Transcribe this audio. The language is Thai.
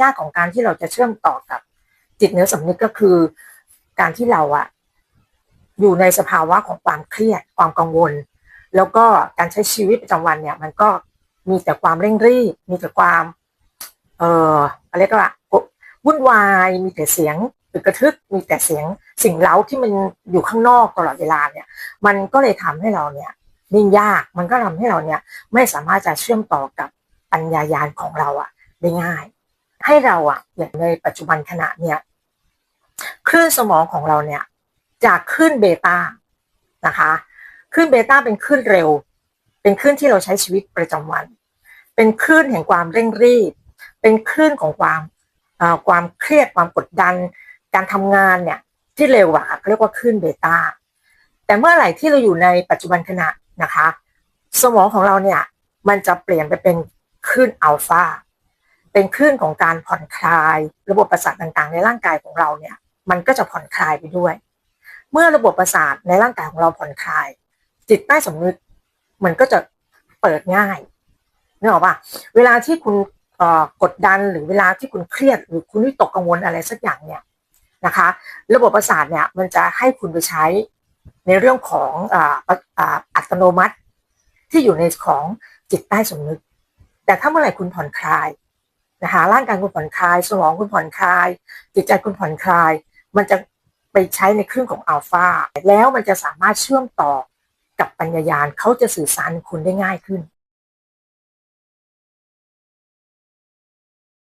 ยากของการที่เราจะเชื่อมต่อกับจิตเนื้อสำนึกก็คือ การที่เราอะอยู่ในสภาวะของความเครียดความกังวล แล้วก็การใช้ชีวิตประจำวันเนี่ย มันก็มีแต่ความเร่งรีบ มีแต่ความ เอ่ออะไรก็ว่าวุ่นวายมีแต่เสียงตึกกระทึกมีแต่เสียงสิ่งเล้าที่มันอยู่ข้างนอกตลอดเวลาเนี่ย มันก็เลยทำให้เราเนี่ยนิ่งยากมันก็ทำให้เราเนี่ย ไม่สามารถจะเชื่อมต่อกับปัญญายาณของเราอะได้ง่าย ให้เราอะอย่างในปัจจุบันขณะเนี่ยคลื่นสมองของเราเนี่ยจากคลื่นเบต้านะคะคลื่นเบต้าเป็นคลื่นเร็ว เป็นคลื่นที่เราใช้ชีวิตประจำวัน เป็นคลื่นแห่งความเร่งรีบ เป็นคลื่นของความความเครียดความกดดัน การทำงานเนี่ยที่เร็วอะค่ะเรียกว่าคลื่นเบต้าแต่เมื่อไหร่ที่เราอยู่ในปัจจุบันขณะนะคะ สมองของเราเนี่ยมันจะเปลี่ยนไปเป็นคลื่นอัลฟา เป็นคลื่นของการผ่อนคลาย ระบบประสาทต่างๆ ในร่างกายของเราเนี่ย มันก็จะผ่อนคลายไปด้วย เมื่อระบบประสาทในร่างกายของเราผ่อนคลาย จิตใต้สำนึกมันก็จะเปิดง่ายนึกออกปะเวลาที่คุณกดดันหรือเวลาที่คุณเครียด หรือคุณวิตกกังวลอะไรสักอย่างเนี่ยนะคะ ระบบประสาทเนี่ยมันจะให้คุณไปใช้ในเรื่องของอัตโนมัติที่อยู่ในของจิตใต้สำนึก แต่ถ้าเมื่อไหร่คุณผ่อนคลาย นะคะร่างกายคุณผ่อนคลาย สมองคุณผ่อนคลาย จิตใจคุณผ่อนคลาย มันจะไปใช้ในคลื่นของอัลฟาแล้วมันจะสามารถเชื่อมต่อกับปัญญายาณเขาจะสื่อสารคุณได้ง่ายขึ้น